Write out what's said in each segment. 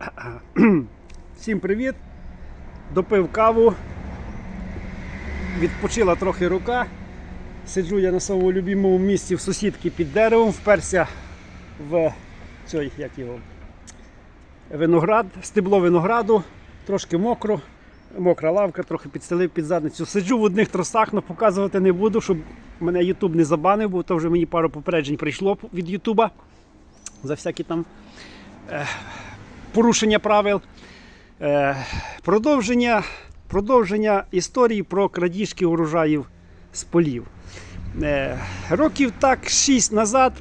Всім привіт! Допив каву, відпочила трохи рука. Сиджу я на своєму любимому місці в сусідки під деревом, вперся в цей, як його, виноград, стебло винограду, трошки мокро, мокра лавка, трохи підстелив під задницю. Сиджу в одних тросах, але показувати не буду, щоб мене Ютуб не забанив, бо то вже мені пару попереджень прийшло від Ютуба за всякі там е, порушення правил. Е, продовження, продовження історії про крадіжки урожаїв з полів. Е, років так 6 назад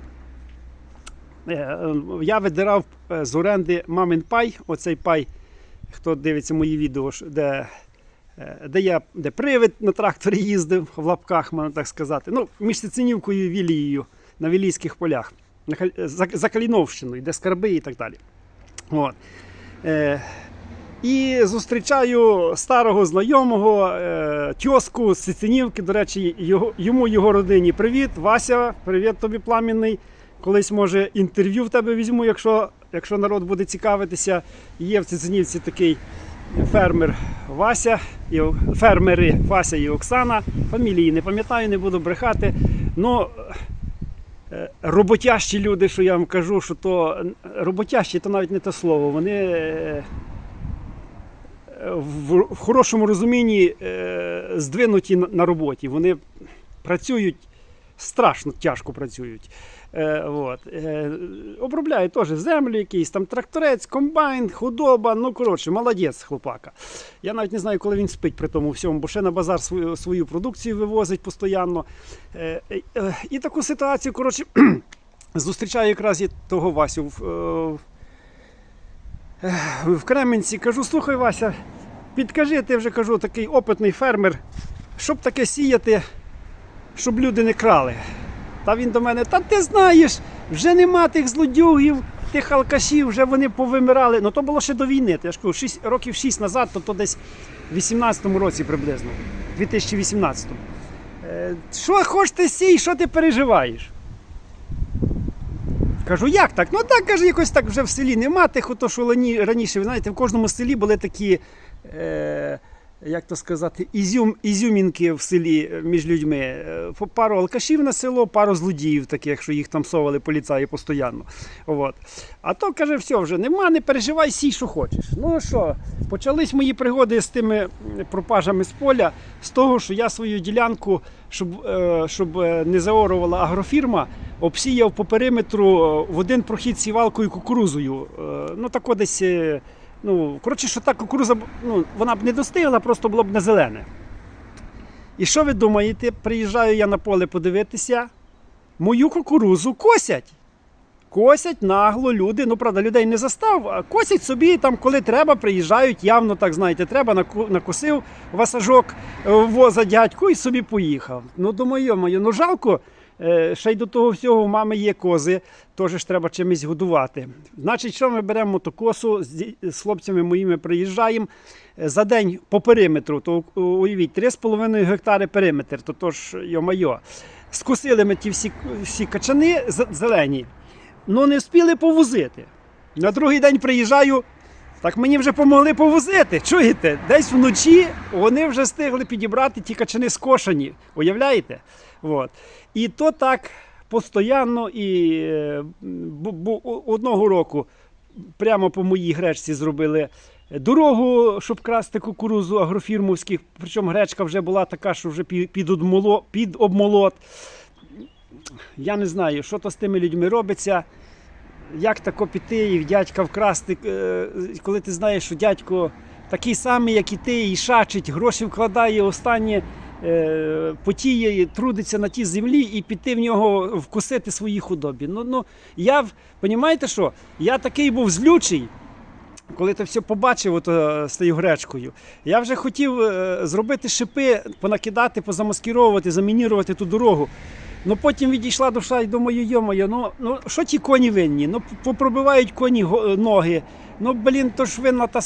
е, я видирав з оренди мамин пай. Оцей пай, хто дивиться мої відео, де, де я де привид на тракторі їздив в лапках, можна так сказати. Ну, між Цицинівкою і Вілією на Вілійських полях, за Каліновщиною, де скарби і так далі. От. Е, і зустрічаю старого знайомого е, тьоску з Сицинівки. До речі, його, йому його родині привіт. Вася, привіт тобі пламінний. Колись може інтерв'ю в тебе візьму, якщо, якщо народ буде цікавитися. Є в Цицинівці такий фермер Вася, і, фермери Вася і Оксана. Фамілії не пам'ятаю, не буду брехати. Ну, роботящі люди, що я вам кажу, що то роботящі, то навіть не те слово. Вони. е, в, хорошому розумінні е, здвинуті на роботі. Вони працюють страшно тяжко працюють. Е, е, обробляють теж землю, якийсь там тракторець, комбайн, худоба. Ну, коротше, молодець, хлопака. Я навіть не знаю, коли він спить при тому всьому, бо ще на базар свою, свою продукцію вивозить постійно. Е, е, і таку ситуацію, коротше, зустрічаю якраз і того Васю. в, е, в Кременці. Кажу, слухай, Вася, підкажи, ти вже кажу, такий опитний фермер, щоб таке сіяти, щоб люди не крали. Та він до мене, та ти знаєш, вже нема тих злодюгів, тих алкашів, вже вони повимирали. Ну то було ще до війни. Я ж кажу, 6, років 6 назад, то, то десь в 18-му році приблизно, 2018-му. Е, Що хочеш сій, що ти переживаєш? Кажу, як так? Ну так, каже, якось так вже в селі нема тих, ото, що раніше, ви знаєте, в кожному селі були такі, е, як то сказати, ізюм, ізюмінки в селі е, між людьми. Е, Пару алкашів на село, пару злодіїв, таких, що їх там совали поліцаї постійно. От. А то каже, все, вже нема, не переживай, сій, що хочеш. Ну що, почались мої пригоди з тими пропажами з поля, з того, що я свою ділянку, щоб, е, щоб не заорувала агрофірма, обсіяв по периметру в один прохід сівалкою кукурузою. Ну так десь. Ну, коротше, що та кукуруза ну, вона б не достигла, просто було б не зелене. І що ви думаєте? Приїжджаю я на поле подивитися, мою кукурузу косять. Косять нагло люди. Ну, правда, людей не застав, а косять собі там, коли треба, приїжджають, явно так знаєте, треба, накосив васажок е, воза дядьку і собі поїхав. Ну, думаю, йо-моє, ну жалко. Е, Ще й до того всього у мами є кози, теж ж треба чимось годувати. Значить, що ми беремо мотокосу, з хлопцями моїми приїжджаємо е, за день по периметру, то уявіть, 3,5 гектари периметр, то, то ж йо-майо. Скосили ми ті всі, всі качани зелені, але не встигли повозити. На другий день приїжджаю, так мені вже помогли повозити. Чуєте? Десь вночі вони вже встигли підібрати ті качани скошені. Уявляєте? От. І то так постійно і е, бу- бу- о- одного року прямо по моїй гречці зробили дорогу, щоб красти кукурузу агрофірмовських. Причому гречка вже була така, що вже під обмолот. Я не знаю, що то з тими людьми робиться. Як тако піти і в дядька вкрасти, е, коли ти знаєш, що дядько такий самий, як і ти, і шачить, гроші вкладає, останнє е, потіє, трудиться на тій землі і піти в нього вкусити свої худобі. Ну, ну, я, понімаєте що? Я такий був злючий, коли ти все побачив ото, з тією гречкою, я вже хотів е, зробити шипи, понакидати, позамаскировувати, замінірувати ту дорогу. Ну потім відійшла душа і думаю, йомоє, ну, ну що ті коні винні? Ну попробивають коні ноги. Ну блін, то ж винна та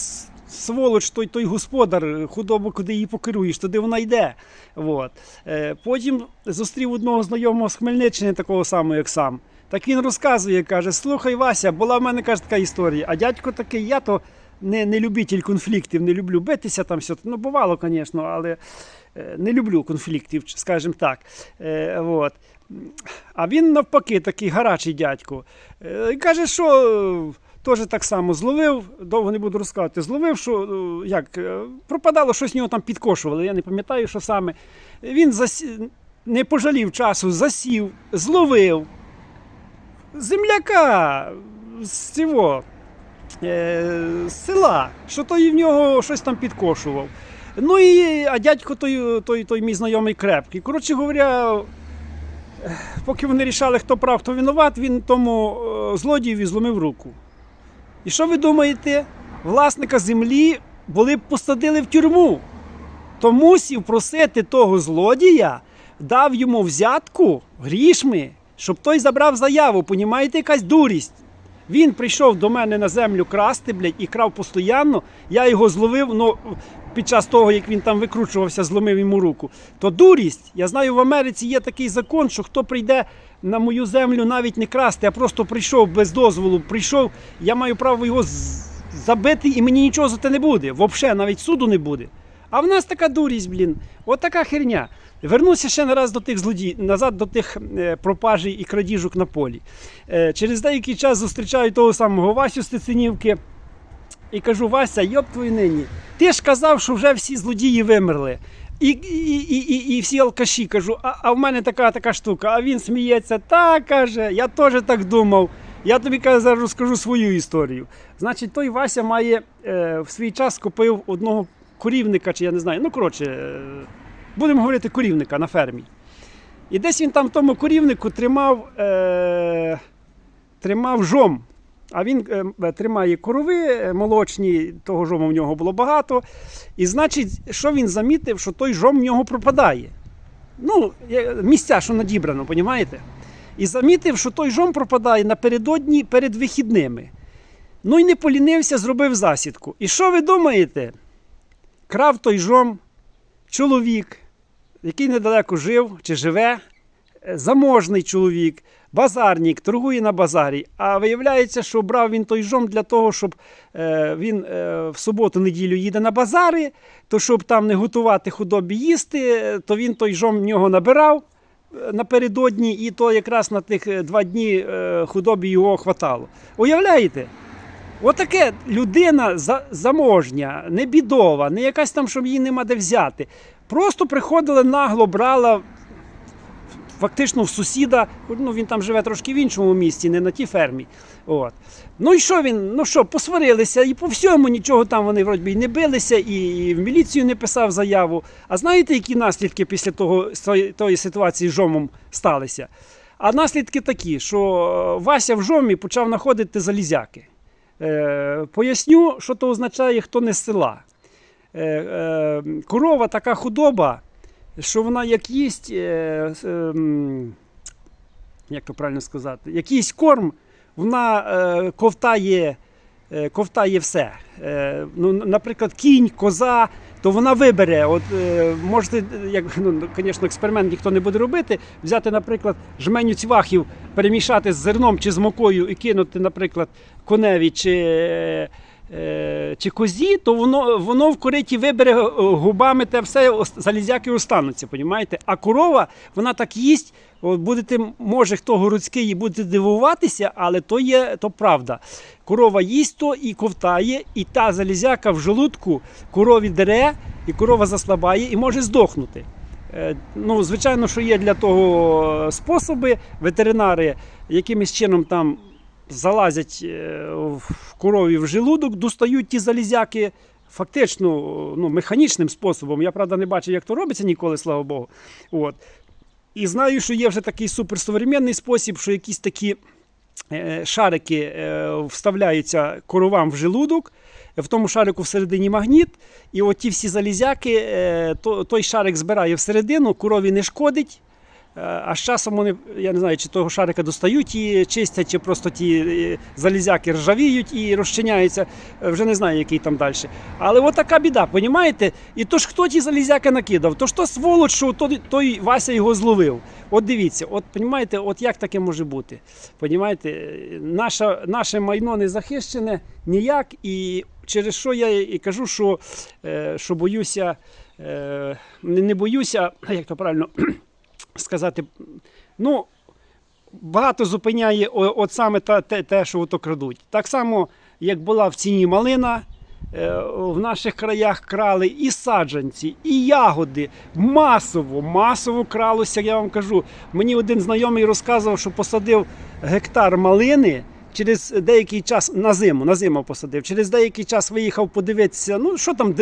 сволоч, той, той господар, худобу, куди її покеруєш, туди вона йде. От. Е, потім зустрів одного знайомого з Хмельниччини, такого самого, як сам. Так він розказує, каже: слухай, Вася, була в мене каже, така історія. А дядько такий, я то не, не любитель конфліктів, не люблю битися там все. Ну, бувало, звісно, але е, не люблю конфліктів, скажімо так. Е, от. А він навпаки такий гарячий дядько. Е, каже, що е, теж так само зловив, довго не буду розказувати, зловив, що е, як, пропадало, щось в нього там підкошували, я не пам'ятаю, що саме. Він засі... не пожалів часу, засів, зловив земляка з цього, з села, що той в нього щось там підкошував. Ну і а дядько той, той, той мій знайомий крепкий. Коротше говоря, е, поки вони рішали, хто прав, хто винуват, він тому е, злодієві зломив руку. І що ви думаєте? Власника землі були б посадили в тюрму. То мусів просити того злодія, дав йому взятку грішми, щоб той забрав заяву. Понімаєте, якась дурість. Він прийшов до мене на землю красти, блядь, і крав постійно. Я його зловив, ну під час того, як він там викручувався, зломив йому руку. То дурість. Я знаю, в Америці є такий закон, що хто прийде на мою землю навіть не красти, а просто прийшов без дозволу, прийшов, я маю право його забити, і мені нічого за те не буде. Взагалі, навіть суду не буде. А в нас така дурість, блін. От така херня. Вернуся ще не раз до тих злодій, назад до тих е, пропажей і крадіжок на полі. Е, через деякий час зустрічаю того самого Васю з Тицинівки і кажу: Вася, йоп твою нині. Ти ж казав, що вже всі злодії вимерли. І, і, і, і, і всі алкаші кажу, а, а в мене така така штука. А він сміється, так каже, я теж так думав. Я тобі каже, зараз розкажу свою історію. Значить, той Вася має е, в свій час купив одного корівника, чи я не знаю. Ну, коротше, е, будемо говорити корівника на фермі. І десь він там в тому корівнику тримав, е, тримав жом. А він е, тримає корови е, молочні, того жому в нього було багато. І значить, що він замітив, що той жом в нього пропадає. Ну, місця, що надібрано, понімаєте? І замітив, що той жом пропадає напередодні перед вихідними. Ну і не полінився, зробив засідку. І що ви думаєте? Крав той жом чоловік, який недалеко жив чи живе, е, заможний чоловік, базарник, торгує на базарі. А виявляється, що брав він той жом для того, щоб е, він е, в суботу-неділю їде на базари, то щоб там не готувати худобі їсти, то він той жом в нього набирав напередодні, і то якраз на тих два дні худобі його хватало. Уявляєте? Отаке людина за- заможня, не бідова, не якась там, щоб її нема де взяти. Просто приходила нагло, брала фактично в сусіда. Ну він там живе трошки в іншому місті, не на тій фермі. От. Ну і що він? Ну що, посварилися, і по всьому нічого там вони вроді і не билися, і в міліцію не писав заяву. А знаєте, які наслідки після того, тої ситуації з жомом сталися? А наслідки такі, що е, Вася в жомі почав знаходити залізяки. Е, поясню, що то означає, хто не з села. Е, е, корова така худоба, що вона як їсть, ем, як то правильно сказати, якийсь корм, вона ковтає, ковтає все. Ну, наприклад, кінь, коза, то вона вибере. От, е, можете, як, ну, звісно, експеримент ніхто не буде робити, взяти, наприклад, жменю цвахів, перемішати з зерном чи з мукою і кинути, наприклад, коневі чи. Е, Чи козі, то воно, воно в кориті вибере е, губами те все, залізяки остануться, понімаєте? А корова, вона так їсть, будете, може, хто городський і буде дивуватися, але то є то правда. Корова їсть то і ковтає, і та залізяка в желудку корові дере, і корова заслабає і може здохнути. Е, Ну, звичайно, що є для того способи. Ветеринари якимось чином там залазять е, в корові в желудок, достають ті залізяки фактично ну, механічним способом. Я правда не бачив, як то робиться ніколи, слава Богу. От. І знаю, що є вже такий суперсовременний спосіб, що якісь такі е, шарики е, вставляються коровам в желудок. В тому шарику всередині магніт, і от ті всі залізяки, то, той шарик збирає всередину, корові не шкодить. Е, А з часом вони, я не знаю, чи того шарика достають і чистять, чи просто ті е, залізяки ржавіють і розчиняються. Е, Вже не знаю, який там далі. Але от така біда, понімаєте? І то ж хто ті залізяки накидав? То ж то сволоч, що той, той Вася його зловив. От дивіться, от понімаєте, от як таке може бути? Понімаєте, Е, Наша, наше майно не захищене ніяк, і через що я і кажу, що, що боюся, не боюся, як то правильно сказати, ну, багато зупиняє от саме те, те, що ото крадуть. Так само, як була в ціні малина, е, в наших краях крали і саджанці, і ягоди. Масово, масово кралося, я вам кажу. Мені один знайомий розказував, що посадив гектар малини. Через деякий час на зиму, на зиму посадив. Через деякий час виїхав подивитися. Ну що там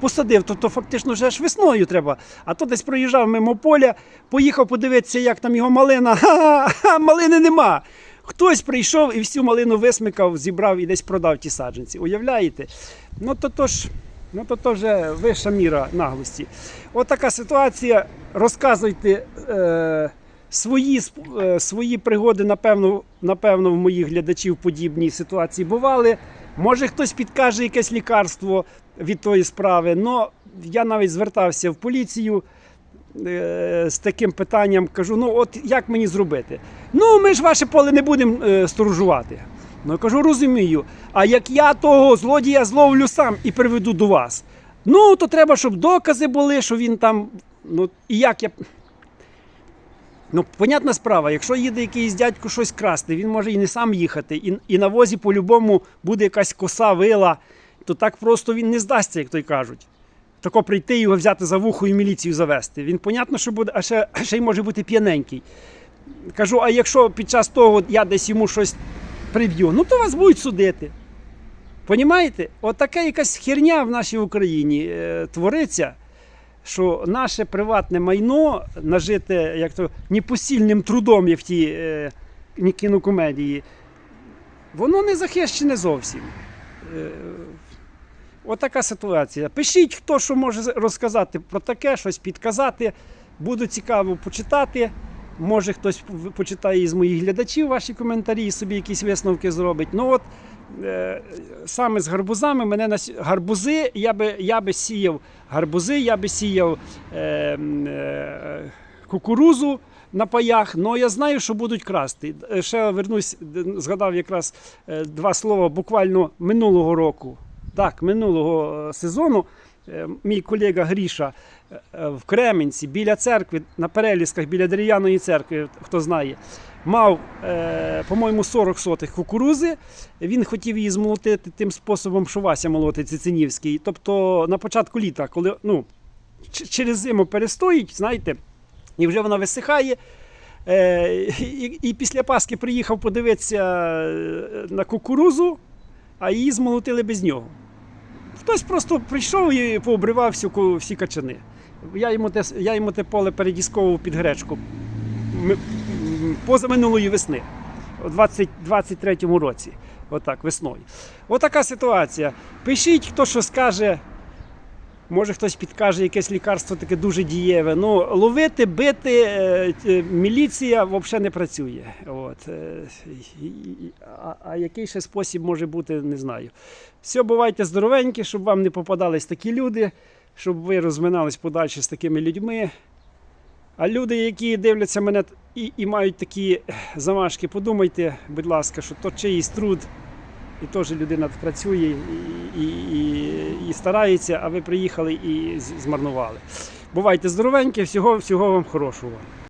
посадив, то, то фактично вже ж весною треба. А то десь проїжджав мимо поля, поїхав подивитися, як там його малина. Ха-ха, малини нема. Хтось прийшов і всю малину висмикав, зібрав і десь продав ті саджанці. Уявляєте? Ну то то ж, ну то то вже вища міра наглості. От така ситуація. Розказуйте. Е- Свої, е, свої пригоди, напевно, напевно, в моїх глядачів подібні ситуації бували. Може, хтось підкаже якесь лікарство від тої справи. Но я навіть звертався в поліцію е, з таким питанням. Кажу: ну от як мені зробити? Ну, ми ж ваше поле не будемо е, сторожувати. Ну, я кажу, розумію. А як я того злодія зловлю сам і приведу до вас, ну то треба, щоб докази були, що він там. Ну, і як я. Ну, понятна справа, якщо їде якийсь дядько щось красти, він може і не сам їхати, і, і на возі по-любому буде якась коса, вила, то так просто він не здасться, як той кажуть. Тако прийти його взяти за вухо і міліцію завести. Він, понятно, що буде, а ще, ще й може бути п'яненький. Кажу, а якщо під час того я десь йому щось приб'ю, ну то вас будуть судити. Понімаєте? Отака якась херня в нашій Україні е, твориться що наше приватне майно нажите як то непосильним трудом, як в тій е, кінокомедії, воно не захищене зовсім. Е, отака ситуація. Пишіть, хто що може розказати про таке, щось підказати. Буду цікаво почитати. Може хтось почитає із моїх глядачів ваші коментарі і собі якісь висновки зробить. Ну от саме з гарбузами мене на гарбузи, я би, я би сіяв гарбузи, я би сіяв е, е, кукурузу на паях, але я знаю, що будуть красти. Е, Ще вернусь, згадав якраз е, два слова буквально минулого року. Так, минулого е, сезону е, мій колега Гріша е, е, в Кременці біля церкви, на перелісках біля дерев'яної церкви, хто знає, мав, е, по-моєму, 40 сотих кукурузи. Він хотів її змолотити тим способом, що Вася молотить Цицинівський. Тобто на початку літа, коли ну, через зиму перестоїть, знаєте, і вже вона висихає. Е, і, і після Пасхи приїхав подивитися е, на кукурузу, а її змолотили без нього. Хтось просто прийшов і пообривав всю, всі качани. Я йому те, я йому те поле передісковував під гречку позаминулої весни, у 2023 році. Отак, весною. Отака ситуація. Пишіть, хто що скаже. Може хтось підкаже якесь лікарство таке дуже дієве. Ну, ловити, бити, е, е, міліція взагалі не працює. От. е, А, а який ще спосіб може бути, не знаю. Все, бувайте здоровенькі, щоб вам не попадались такі люди, щоб ви розминались подальше з такими людьми. А люди, які дивляться мене і, і мають такі замашки, подумайте, будь ласка, що то чиїсь труд, і теж людина працює і, і, і, і старається, а ви приїхали і змарнували. Бувайте здоровенькі, всього, всього вам хорошого.